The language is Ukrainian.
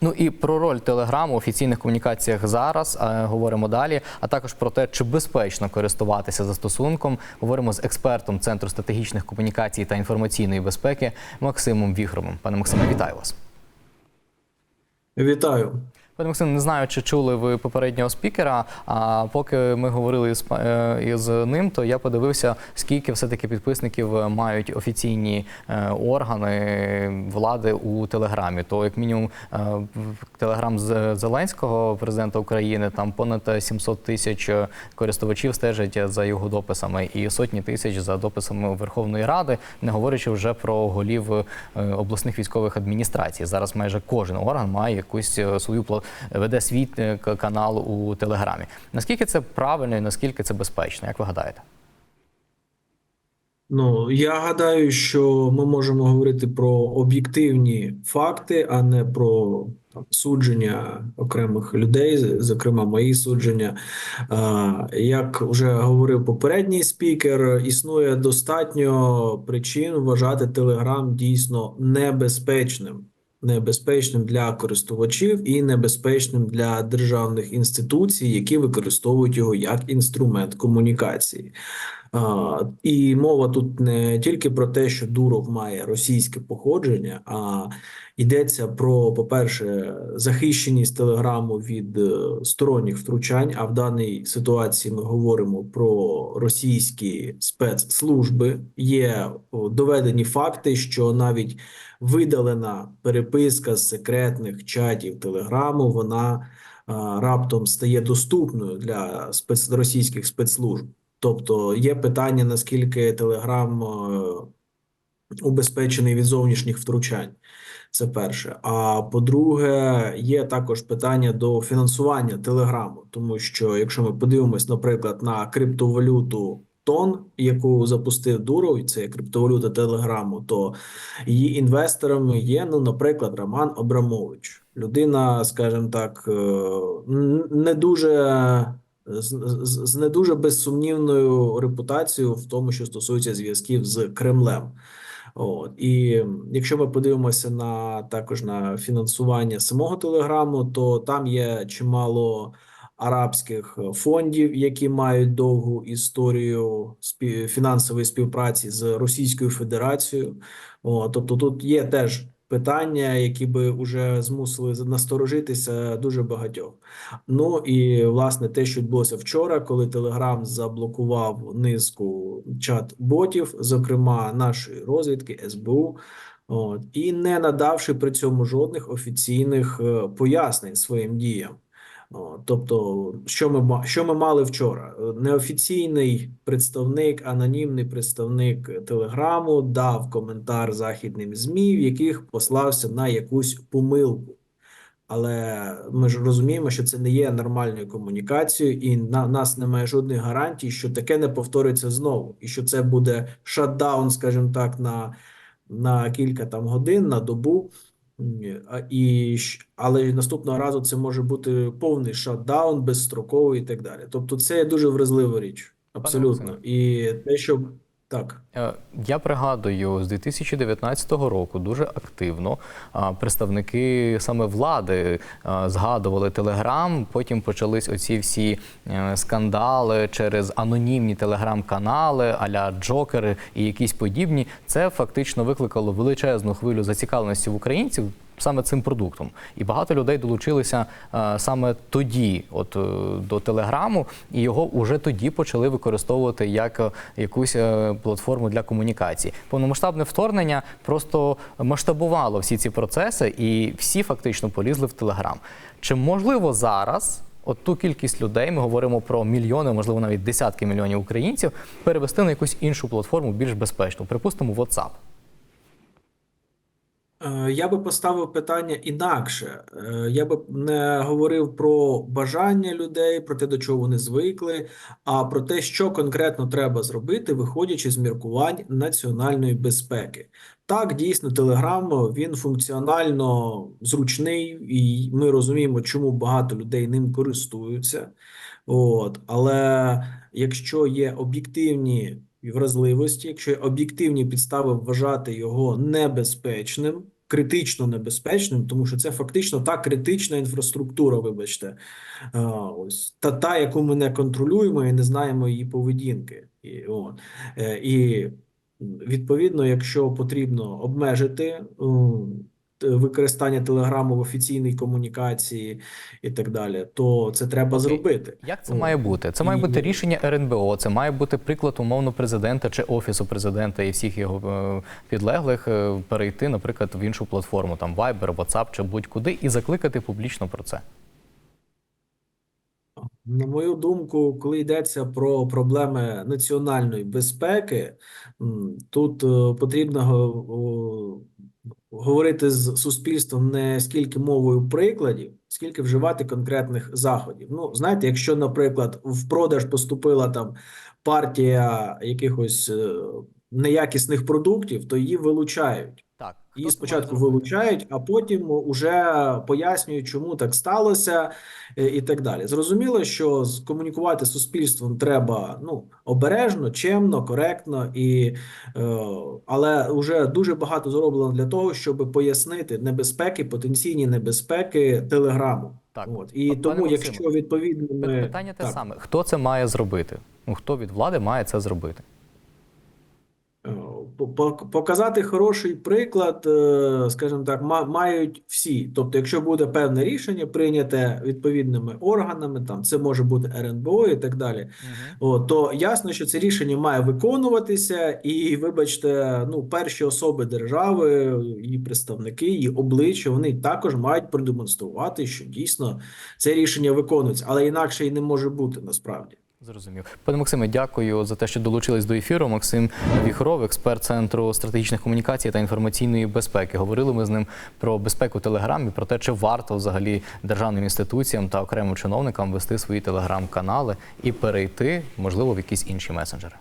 Ну і про роль телеграму в офіційних комунікаціях зараз е, говоримо далі. А також про те, чи безпечно користуватися застосунком. Говоримо з експертом Центру стратегічних комунікацій та інформаційної безпеки Максимом Вігромом. Пане Максиме, вітаю вас. Вітаю. Пане Максим, не знаю, чи чули ви попереднього спікера. А поки ми говорили з, е, із ним, то я подивився, скільки все-таки підписників мають офіційні е, органи влади у Телеграмі. То, як мінімум, е, Телеграм Зеленського, президента України, там понад 700 тисяч користувачів стежать за його дописами, і сотні тисяч за дописами Верховної Ради, не говорячи вже про голів е, обласних військових адміністрацій. Зараз майже кожен орган має якусь е, свою пла- веде свій е, канал у Телеграмі. Наскільки це правильно і наскільки це безпечно? Як ви гадаєте? Ну я гадаю, що ми можемо говорити про об'єктивні факти, а не про там, судження окремих людей, зокрема мої судження. Як вже говорив попередній спікер, існує достатньо причин вважати Телеграм дійсно небезпечним. Небезпечним для користувачів і небезпечним для державних інституцій, які використовують його як інструмент комунікації. І мова тут не тільки про те, що Дуров має російське походження, а йдеться про, по-перше, захищеність телеграму від е, сторонніх втручань. А в даній ситуації ми говоримо про російські спецслужби. Є доведені факти, що навіть видалена переписка з секретних чатів телеграму, вона раптом стає доступною для російських спецслужб. Тобто є питання, наскільки Телеграм убезпечений від зовнішніх втручань. Це перше. А по-друге, є також питання до фінансування Телеграму, тому що якщо ми подивимось, наприклад, на криптовалюту Тон, яку запустив Дуров, це є криптовалюта Телеграму, то її інвесторами є, ну, наприклад, Роман Абрамович, людина, скажімо так, е, не дуже з, не дуже безсумнівною репутацією в тому, що стосується зв'язків з Кремлем. От і якщо ми подивимося на також на фінансування самого телеграму, то там є чимало арабських фондів, які мають довгу історію фінансової співпраці з Російською Федерацією. От, тобто тут є теж питання, які би вже змусили насторожитися дуже багатьох. Ну і власне те, що відбулося вчора, коли Телеграм заблокував низку чат-ботів, зокрема нашої розвідки СБУ, от, і не надавши при цьому жодних офіційних е, пояснень своїм діям. Тобто, що ми що ми мали вчора? Е, Неофіційний представник, анонімний представник Телеграму дав коментар західним ЗМІ, в яких послався на якусь помилку. Але ми ж розуміємо, що це не є нормальною комунікацією, і на нас немає жодних гарантій, що таке не повториться знову, і що це буде шатдаун, скажімо так, на, на кілька там годин, на добу. А І але наступного разу це може бути повний шатдаун, безстроковий і так далі. Тобто, це дуже вразлива річ, абсолютно. І те, що так. Е, Я пригадую, з 2019 року дуже активно представники саме влади згадували Телеграм. Потім почались оці всі е, скандали через анонімні телеграм-канали, аля Джокери і якісь подібні. Це фактично викликало величезну хвилю зацікавленості в українців. Саме цим продуктом, і багато людей долучилися е, саме тоді, от е, до телеграму, і його вже тоді почали використовувати як е, якусь платформу для комунікації. Повномасштабне вторгнення просто масштабувало всі ці процеси, і всі фактично полізли в телеграм. Чи можливо зараз? От ту кількість людей, ми говоримо про мільйони, можливо, навіть десятки мільйонів українців, перевести на якусь іншу платформу більш безпечну, припустимо, WhatsApp. Е, Я би поставив питання інакше. Е, Я би не говорив про бажання людей, про те, до чого вони звикли, а про те, що конкретно треба зробити, виходячи з міркувань національної безпеки. Так, дійсно, Телеграм він функціонально зручний, і ми розуміємо, чому багато людей ним користуються. От, але якщо є об'єктивні вразливості, якщо є об'єктивні підстави вважати його небезпечним, критично небезпечним, тому що це фактично та критична інфраструктура, вибачте, ось та, та, яку ми не контролюємо і не знаємо її поведінки. І, от. Е, і відповідно, якщо потрібно обмежити використання телеграму в офіційній комунікації і так далі, то це треба зробити. Як це має бути? Це має І- бути рішення РНБО, це має бути приклад умовно президента чи офісу президента і всіх його е, підлеглих е, перейти, наприклад, в іншу платформу, там Viber, WhatsApp чи будь-куди, і закликати публічно про це. На мою думку, коли йдеться про проблеми національної безпеки, тут е, потрібно говорити з суспільством не скільки мовою прикладів, скільки вживати конкретних заходів. Ну, знаєте, якщо, наприклад, в продаж поступила там партія якихось е, неякісних продуктів, то її вилучають. Її спочатку вилучають, а потім уже пояснюють, чому так сталося, е, і так далі. Зрозуміло, що комунікувати з суспільством треба ну обережно, чемно, коректно, і е, але вже дуже багато зроблено для того, щоб пояснити небезпеки, потенційні небезпеки телеграму. Так. От і Пане тому, якщо відповідно ми Питання те так, саме: хто це має зробити? Ну хто від влади має це зробити? По- Показати хороший приклад, е, скажімо так, ма- мають всі. Тобто, якщо буде певне рішення прийняте відповідними органами, там це може бути РНБО і так далі. О, то ясно, що це рішення має виконуватися, і вибачте, ну перші особи держави, її представники, її обличчя, вони також мають продемонструвати, що дійсно це рішення виконується, але інакше і не може бути насправді. Зрозумів. Пане Максиме, дякую за те, що долучились до ефіру. Максим Віхров, експерт Центру стратегічних комунікацій та інформаційної безпеки. Говорили ми з ним про безпеку Телеграм і про те, чи варто взагалі державним інституціям та окремим чиновникам вести свої телеграм-канали і перейти, можливо, в якісь інші месенджери.